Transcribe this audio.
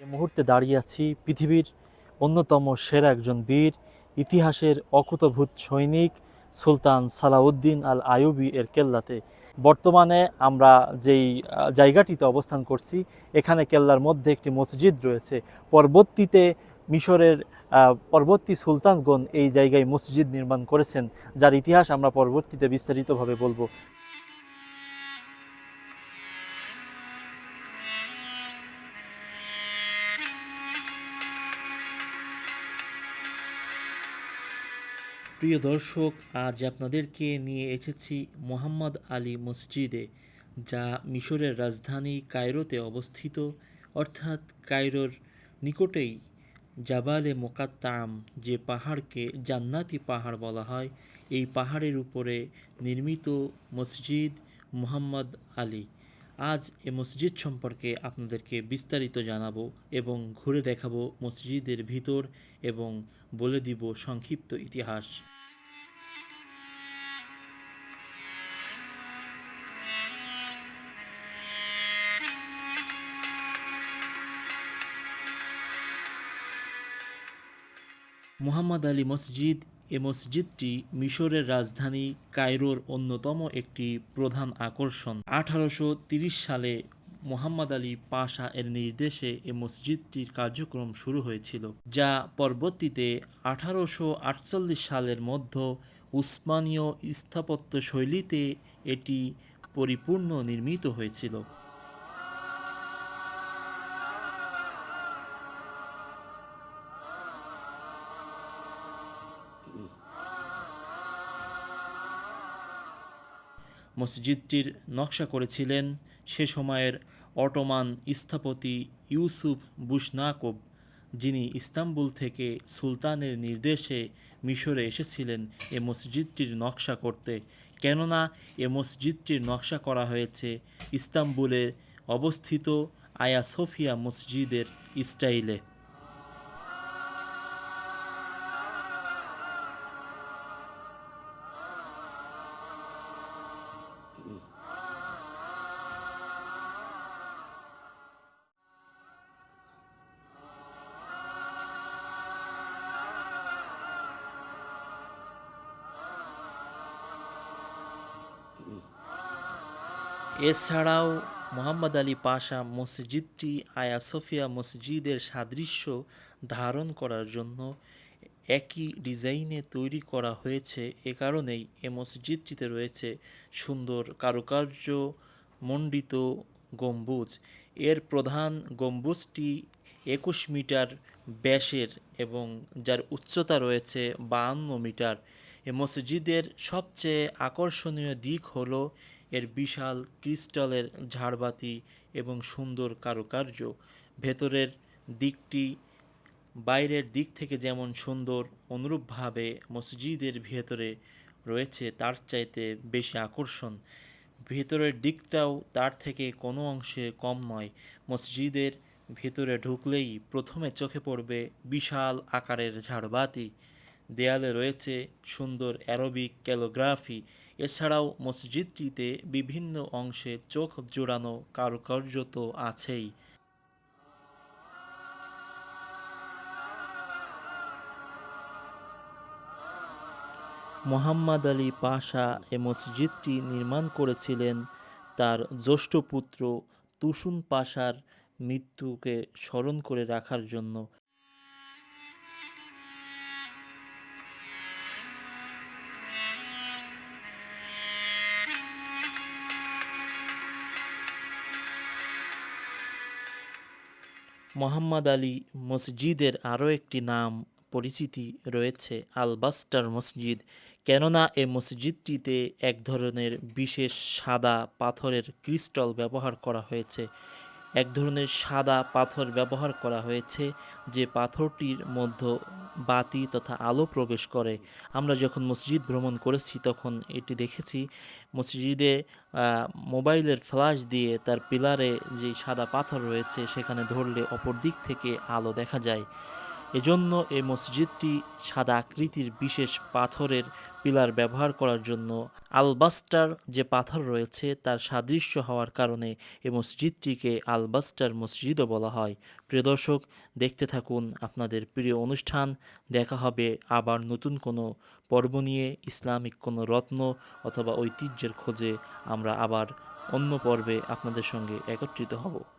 মুহূর্তে দাঁড়িয়ে আছি পৃথিবীর অন্যতম সেরা একজন বীর, ইতিহাসের অকুতভূত সৈনিক সুলতান সালাউদ্দিন আল আয়ুবি এর কেল্লাতে। বর্তমানে আমরা যেই জায়গাটিতে অবস্থান করছি, এখানে কেল্লার মধ্যে একটি মসজিদ রয়েছে। পরবর্তীতে মিশরের পরবর্তী সুলতানগণ এই জায়গায় মসজিদ নির্মাণ করেছেন, যার ইতিহাস আমরা পরবর্তীতে বিস্তারিতভাবে বলব। প্রিয় দর্শক, আজ আপনাদেরকে নিয়ে এসেছি মোহাম্মদ আলী মসজিদে, যা মিশরের রাজধানী কায়রোতে অবস্থিত। অর্থাৎ কায়রোর নিকটেই জাবালে মোকাত্তাম যে পাহাড়কে জান্নাতি পাহাড় বলা হয়, এই পাহাড়ের উপরে নির্মিত মসজিদ মোহাম্মদ আলী। আজ এ মসজিদ সম্পর্কে আপনাদেরকে বিস্তারিত জানাব এবং ঘুরে দেখাবো মসজিদের ভিতর এবং বলে দিব সংক্ষিপ্ত ইতিহাস। মুহাম্মদ আলী মসজিদ এ মসজিদটি মিশরের রাজধানী কায়রোর অন্যতম একটি প্রধান আকর্ষণ। আঠারোশো সালে মোহাম্মদ আলী পাশা এর নির্দেশে এ মসজিদটির কার্যক্রম শুরু হয়েছিল, যা পরবর্তীতে আঠারোশো আটচল্লিশ সালের মধ্য উসমানীয় স্থাপত্য শৈলীতে এটি পরিপূর্ণ নির্মিত হয়েছিল। মসজিদটির নকশা করেছিলেন সে সময়ের অটোমান স্থপতি ইউসুফ বুশনাকব, যিনি ইস্তাম্বুল থেকে সুলতানের নির্দেশে মিশরে এসেছিলেন এ মসজিদটির নকশা করতে। কেননা এ মসজিদটির নকশা করা হয়েছে ইস্তাম্বুলে অবস্থিত আয়া সোফিয়া মসজিদের স্টাইলে। এছাড়াও মোহাম্মদ আলী পাশা মসজিদটি আয়া সোফিয়া মসজিদের সাদৃশ্য ধারণ করার জন্য একই ডিজাইনে তৈরি করা হয়েছে। এ কারণেই এ মসজিদটিতে রয়েছে সুন্দর কারুকার্য, মণ্ডিত গম্বুজ। এর প্রধান গম্বুজটি একুশ মিটার ব্যাসের এবং যার উচ্চতা রয়েছে বাহান্ন মিটার। এ মসজিদের সবচেয়ে আকর্ষণীয় দিক হলো এর বিশাল ক্রিস্টালের ঝাড়বাতি এবং সুন্দর কারুকার্য। ভেতরের দিকটি বাইরের দিক থেকে যেমন সুন্দর, অনুরূপভাবে মসজিদের ভেতরে রয়েছে, তার চাইতে বেশি আকর্ষণ। ভেতরের দিকটাও তার থেকে কোনো অংশে কম নয়। মসজিদের ভেতরে ঢুকলেই প্রথমে চোখে পড়বে বিশাল আকারের ঝাড়বাতি। দেয়ালে রয়েছে সুন্দর অ্যারোবিক ক্যালোগ্রাফি। এছাড়াও মসজিদটিতে বিভিন্ন অংশে চোখ জোড়ানো কারুকার্য তো আছেই। মোহাম্মদ আলী পাশা এ মসজিদটি নির্মাণ করেছিলেন তার জ্যৈষ্ঠ পুত্র তুসুন পাশার মৃত্যুকে স্মরণ করে রাখার জন্য। মোহাম্মদ আলী মসজিদের আরও একটি নাম পরিচিতি রয়েছে, আলবাস্টার মসজিদ। কেননা এ মসজিদটিতে এক ধরনের বিশেষ সাদা পাথরের ক্রিস্টল ব্যবহার করা হয়েছে। এক ধরনের সাদা পাথর ব্যবহার করা হয়েছে যে পাথরটির মধ্যে বাতি তথা আলো প্রবেশ করে। আমরা যখন মসজিদ ভ্রমণ করেছি তখন এটি দেখেছি। মসজিদে মোবাইলের ফ্ল্যাশ দিয়ে তার পিলারে যে সাদা পাথর রয়েছে সেখানে ধরলে অপর দিক থেকে আলো দেখা যায়। এজন্য এই মসজিদটি সাদা আকৃতির বিশেষ পাথরের পিলার ব্যবহার করার জন্য আলবাস্টার যে পাথর রয়েছে তার সাদৃশ্য হওয়ার কারণে এই মসজিদটিকে আলবাস্টার মসজিদও বলা হয়। প্রিয় দর্শক, দেখতে থাকুন আপনাদের প্রিয় অনুষ্ঠান। দেখা হবে আবার নতুন কোনো পর্ব নিয়ে, ইসলামিক কোনো রত্ন অথবা ঐতিহ্যের খোঁজে আমরা আবার অন্য পর্বে আপনাদের সঙ্গে একত্রিত হব।